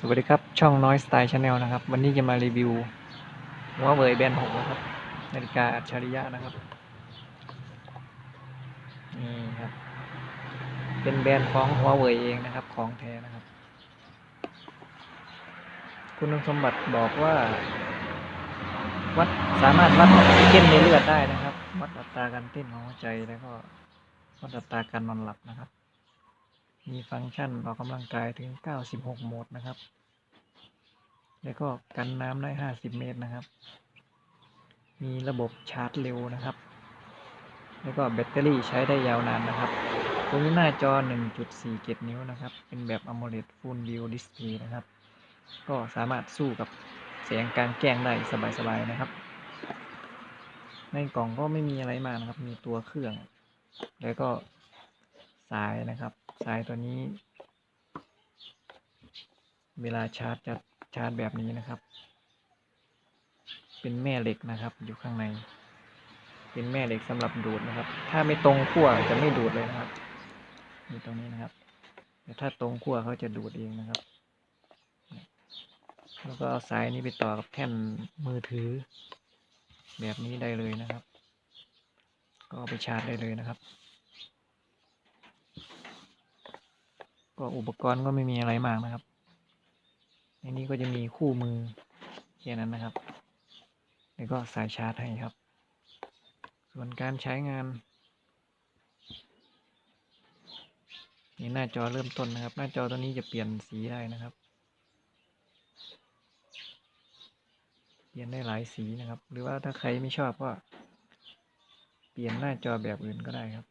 สวัสดีครับ ช่องน้อยสไตล์ชาแนลนะครับ วันนี้จะมารีวิวหัวเว่ยแบนหกนะครับนาฬิกาอัจฉริยะนะครับนี่ครับ เป็นแบรนด์ของหัวเว่ยเองนะครับ ของแท้นะครับ คุณสมบัติบอกว่า วัดสามารถวัดออกซิเจนในเลือดได้นะครับ วัดอัตราการเต้นของหัวใจแล้วก็วัดอัตราการนอนหลับนะครับ มีฟังก์ชันออกกำลังกายถึง 96 โหมดนะครับ แล้วก็กันน้ำได้ 50 เมตรนะครับ มีระบบชาร์จเร็วนะครับ แล้วก็แบตเตอรี่ใช้ได้ยาวนานนะครับ ตรงนี้หน้าจอ 1.47 นิ้วนะครับ เป็นแบบ AMOLED Full View Display นะครับ ก็สามารถสู้กับแสงกลางแจ้งได้สบายๆนะครับ ในกล่องก็ไม่มีอะไรมานะครับ มีตัวเครื่อง แล้วก็ สายนะครับ สายตัวนี้ เวลาชาร์จจะชาร์จแบบนี้นะครับ เป็นแม่เหล็กนะครับ อยู่ข้างใน เป็นแม่เหล็กสำหรับดูดนะครับ ถ้าไม่ตรงขั้วจะไม่ดูดเลยนะครับนี่ตรงนี้นะครับแต่ถ้าตรงขั้วเขาจะดูดเองนะครับ แล้วก็เอาสายนี้ไปต่อกับแท่นมือถือ แบบนี้ได้เลยนะครับ ก็ไปชาร์จได้เลยนะครับ ก็อุปกรณ์ก็ไม่มีอะไรมากนะครับ ในนี้ก็จะมีคู่มือแค่นั้นนะครับ แล้วก็สายชาร์จให้ครับ ส่วนการใช้งาน นี่หน้าจอเริ่มต้นนะครับ หน้าจอตัวนี้จะเปลี่ยนสีได้นะครับ เปลี่ยนได้หลายสีนะครับ หรือว่าถ้าใครไม่ชอบก็เปลี่ยนหน้าจอแบบอื่นก็ได้ครับ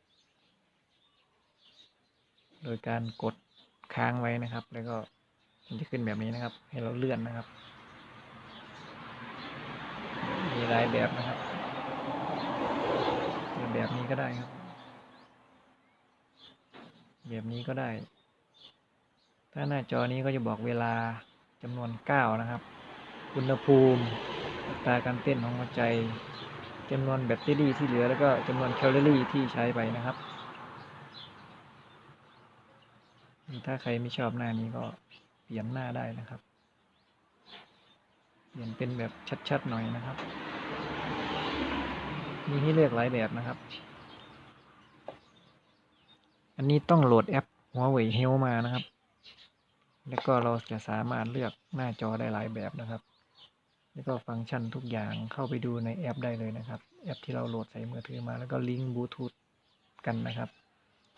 โดยการกด ค้างไว้นะครับ แล้วก็มันจะขึ้นแบบนี้นะครับ ให้เราเลื่อนนะครับ มีหลายแบบนะครับแบบนี้ก็ได้ครับ แบบนี้ก็ได้ ถ้าหน้าจอนี้ก็จะบอกเวลาจำนวนก้าวนะครับ อุณหภูมิอัตราการเต้นของหัวใจจำนวนแบตเตอรี่ที่เหลือแล้วก็จำนวนแคลอรี่ที่ใช้ไปนะครับ ถ้าใครไม่ชอบหน้านี้ก็เปลี่ยนหน้าได้นะครับ เปลี่ยนเป็นแบบชัดๆหน่อยนะครับ มีให้เลือกหลายแบบนะครับ อันนี้ต้องโหลดแอป Huawei Health มานะครับ แล้วก็เราจะสามารถเลือกหน้าจอได้หลายแบบนะครับ แล้วก็ฟังก์ชันทุกอย่างเข้าไปดูในแอปได้เลยนะครับ แอปที่เราโหลดใส่มือถือมาแล้วก็ลิงก์บลูทูธกันนะครับ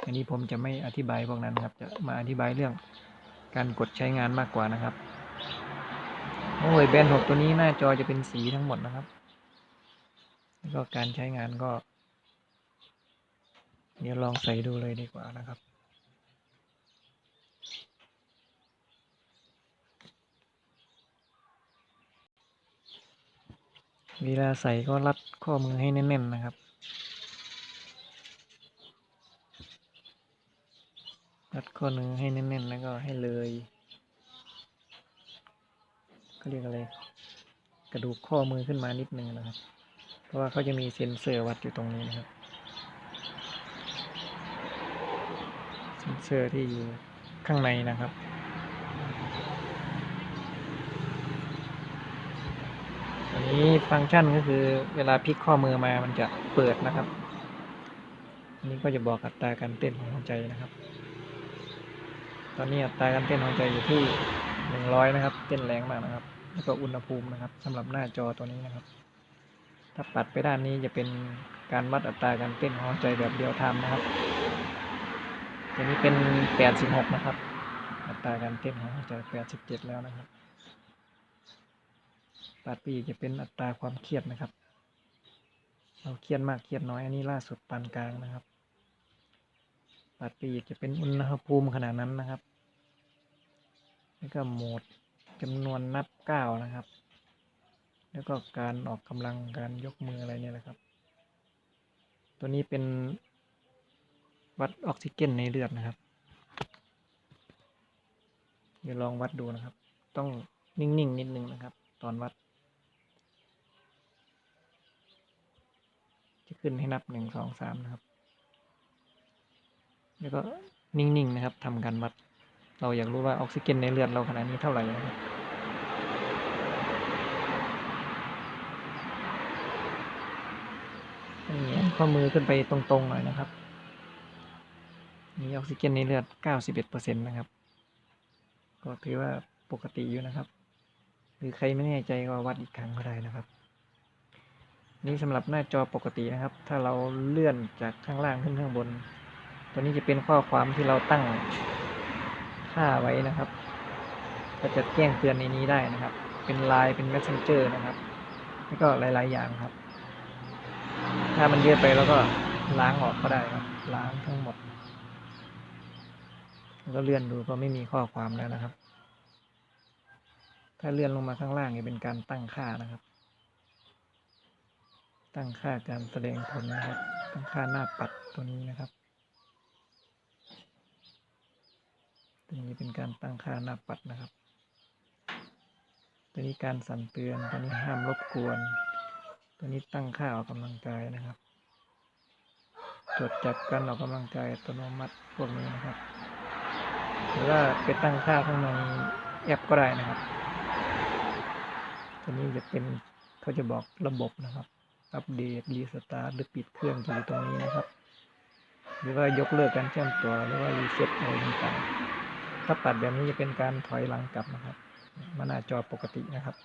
อันนี้ผมจะไม่อธิบายพวกนั้นครับ จะมาอธิบายเรื่องการกดใช้งานมากกว่านะครับ โอ้ยแบนหกตัวนี้หน้าจอจะเป็นสีทั้งหมดนะครับ แล้วก็การใช้งานก็ เดี๋ยวลองใส่ดูเลยดีกว่านะครับเวลาใส่ก็รัดข้อมือให้แน่นๆนะครับ รัดข้อมือให้แน่นๆ แล้วก็ให้เลยเขาเรียกอะไร กระดูกข้อมือขึ้นมานิดนึงนะครับ เพราะว่าเขาจะมีเซ็นเซอร์วัดอยู่ตรงนี้นะครับ เซ็นเซอร์ที่อยู่ข้างในนะครับอันนี้ฟังก์ชันก็คือเวลาพลิกข้อมือมามันจะเปิดนะครับ อันนี้ก็จะบอกอัตราการเต้นของหัวใจนะครับ ตอนนี้อัตราการเต้นของหัวใจอยู่ที่หนึ่งร้อยนะครับ เต้นแรงมากนะครับ แล้วก็อุณหภูมินะครับสำหรับหน้าจอตัวนี้นะครับ ถ้าปัดไปด้านนี้จะเป็นการวัดอัตราการเต้นของหัวใจแบบเดียวทม์นะครับ ตัวนี้เป็นแปดสิบหกนะครับ อัตราการเต้นของหัวใจแปดสิบเจ็ดแล้วนะครับปาดปีจะเป็นอัตราความเครียดนะครับ เราเครียดมากเครียดน้อย อันนี้ล่าสุดปานกลางนะครับ ปาดปีจะเป็นอุณหภูมิขนาดนั้นนะครับ แล้วก็โหมดจำนวนนับก้าวนะครับ แล้วก็การออกกำลังการยกมืออะไรเนี่ยแหละครับ ตัวนี้เป็นวัดออกซิเจนในเลือดนะครับ เดี๋ยวลองวัดดูนะครับ ต้องนิ่งๆนิดนึงนะครับ ตอนวัด จะขึ้นให้นับหนึ่งสองสามนะครับ แล้วก็นิ่งๆนะครับทำการวัด เราอยากรู้ว่าออกซิเจนในเลือดเราขณะนี้เท่าไหร่นะครับนี่ข้อมือขึ้นไปตรงๆหน่อยนะครับมีออกซิเจนในเลือด 91%นะครับ ก็ถือว่าปกติอยู่นะครับ หรือใครไม่แน่ใจก็วัดอีกครั้งก็ได้นะครับ นี่สำหรับหน้าจอปกตินะครับ ถ้าเราเลื่อนจากข้างล่างขึ้นข้างบน ตัวนี้จะเป็นข้อความที่เราตั้งค่าไว้นะครับ ก็จะแจ้งเตือนในนี้ได้นะครับ เป็นไลน์เป็น messenger นะครับ แล้วก็หลาย ๆ อย่างครับ ถ้ามันเยอะไปแล้วก็ล้างออกก็ได้ครับ ล้างทั้งหมด แล้วเลื่อนดูก็ไม่มีข้อความแล้วนะครับ ถ้าเลื่อนลงมาข้างล่างจะเป็นการตั้งค่านะครับ ตั้งค่าการแสดงผลนะครับ ตั้งค่าหน้าปัดตัวนี้นะครับ ตัวนี้เป็นการตั้งค่าหน้าปัดนะครับ ตัวนี้การสั่นเตือน ตัวนี้ห้ามรบกวน ตัวนี้ตั้งค่าออกกำลังกายนะครับตรวจจับการออกกำลังกายอัตโนมัติพวกนี้นะครับ หรือว่าไปตั้งค่าข้างในแอปก็ได้นะครับ ตัวนี้จะเป็นเขาจะบอกระบบนะครับ อัปเดตรีสตาร์ทหรือปิดเครื่องอยู่ตรงนี้นะครับ หรือว่ายกเลิกการเชื่อมต่อหรือว่ารีเซ็ตอะไรต่างๆ ถ้าปัดแบบนี้จะเป็นการถอยหลังกลับนะครับ มาหน้าจอปกตินะครับ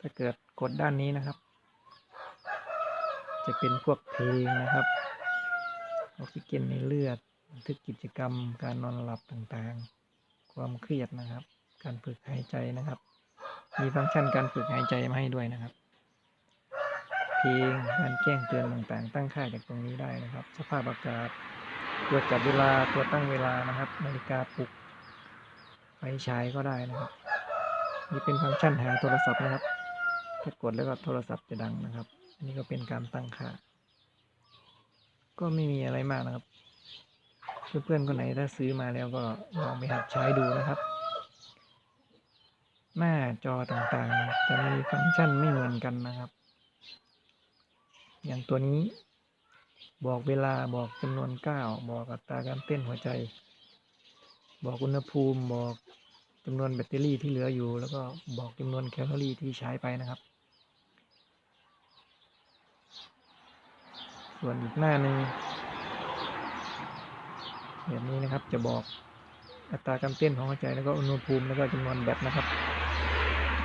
ถ้าเกิดกดด้านนี้นะครับ จะเป็นพวกเพลงนะครับออกซิเจนในเลือดบันทึกกิจกรรม การนอนหลับต่างๆ ความเครียดนะครับ การฝึกหายใจนะครับ มีฟังก์ชันการฝึกหายใจมาให้ด้วยนะครับ เพลงการแจ้งเตือนต่างๆ ตั้งค่าจากตรงนี้ได้นะครับ สภาพอากาศ ตรวจจับเวลาตัวตั้งเวลานะครับนาฬิกาปลุกไฟฉายก็ได้นะครับ นี่เป็นฟังก์ชันหาโทรศัพท์นะครับถ้ากดแล้วก็โทรศัพท์จะดังนะครับอันนี้ก็เป็นการตั้งค่า ก็ไม่มีอะไรมากนะครับ เพื่อนๆคนไหนถ้าซื้อมาแล้วก็ลองไปหัดใช้ดูนะครับ หน้าจอต่างๆ จะมีฟังก์ชันไม่เหมือนกันนะครับ อย่างตัวนี้ บอกเวลาบอกจำนวนก้าวบอกอัตราการเต้นหัวใจ บอกอุณหภูมิบอกจำนวนแบตเตอรี่ที่เหลืออยู่ แล้วก็บอกจำนวนแคลอรี่ที่ใช้ไปนะครับ ส่วนอีกหน้าหนึ่งแบบนี้นะครับจะบอกอัตราการเต้นของหัวใจแล้วก็อุณหภูมิแล้วก็จำนวนแบตนะครับ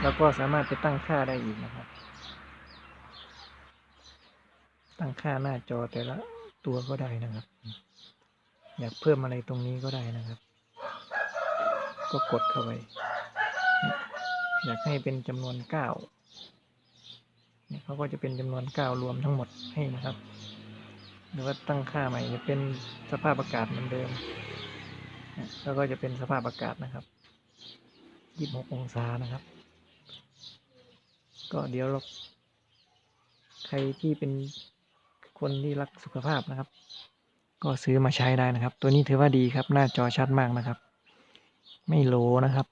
แล้วก็สามารถไปตั้งค่าได้อีกนะครับ ตั้งค่าหน้าจอแต่ละตัวก็ได้นะครับ อยากเพิ่มอะไรตรงนี้ก็ได้นะครับ ก็กดเข้าไป อยากให้เป็นจำนวนเก้าเนี่ยเขาก็จะเป็นจำนวนเก้ารวมทั้งหมดให้นะครับ หรือว่าตั้งค่าใหม่จะเป็นสภาพอากาศเหมือนเดิม แล้วก็จะเป็นสภาพอากาศนะครับยี่สิบหกองศานะครับ ก็เดี๋ยวเราใครที่เป็น คนที่รักสุขภาพนะครับ ก็ซื้อมาใช้ได้นะครับ ตัวนี้ถือว่าดีครับ หน้าจอชัดมากนะครับ ไม่โลนะครับ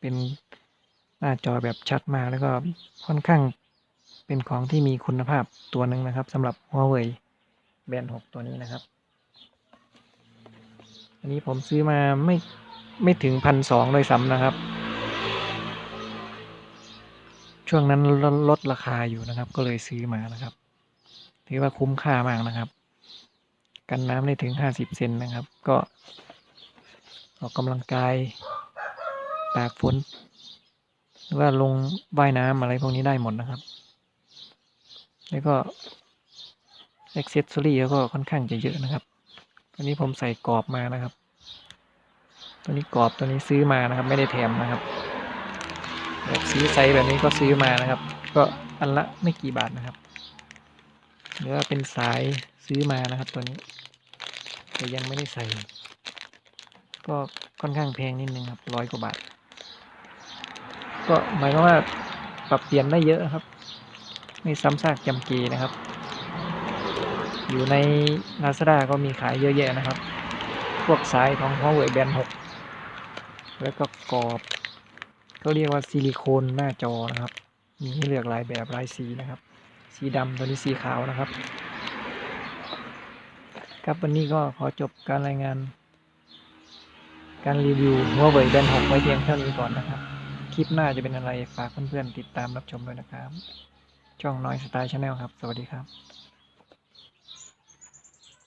เป็นหน้าจอแบบชัดมากแล้วก็ค่อนข้างเป็นของที่มีคุณภาพตัวหนึ่งนะครับสำหรับ Huawei แบรนด์6ตัวนี้นะครับอันนี้ผมซื้อมาไม่ไม่ถึงพันสองเลยซ้ำนะครับ ช่วงนั้นลดลดราคาอยู่นะครับ ก็เลยซื้อมานะครับ ถือว่าคุ้มค่ามากนะครับ กันน้ำได้ถึงห้าสิบเซนนะครับ ก็ ออกกำลังกายตากฝนหรือว่าลงว่ายน้ำอะไรพวกนี้ได้หมดนะครับ แล้วก็เอ็กเซสซอรี่ก็ค่อนข้างจะเยอะนะครับ ตัวนี้ผมใส่กรอบมานะครับ ตัวนี้กรอบตัวนี้ซื้อมานะครับ ไม่ได้แถมนะครับแบบสีไซส์แบบนี้ก็ซื้อมานะครับ ก็อันละไม่กี่บาทนะครับ หรือว่าเป็นสายซื้อมานะครับตัวนี้ แต่ยังไม่ได้ใส่ ก็ค่อนข้างแพงนิดนึงครับร้อยกว่าบาท ก็หมายความว่าปรับเปลี่ยนได้เยอะครับ ไม่ซ้ำซากจำเกนะครับ อยู่ใน Lazada ก็มีขายเยอะแยะนะครับ พวกสายของ Huawei Band 6แล้วก็กรอบก็เรียกว่าซิลิโคนหน้าจอนะครับ มีให้เลือกหลายแบบหลายสีนะครับ สีดำตัวนี้สีขาวนะครับ ครับวันนี้ก็ขอจบการรายงาน การรีวิวหัวเว่ยแบนหกไว้เพียงเท่านี้ก่อนนะครับ คลิปหน้าจะเป็นอะไรฝากเพื่อนๆติดตามรับชมด้วยนะครับ ช่องน้อยสไตล์ชาแนลครับ สวัสดีครับ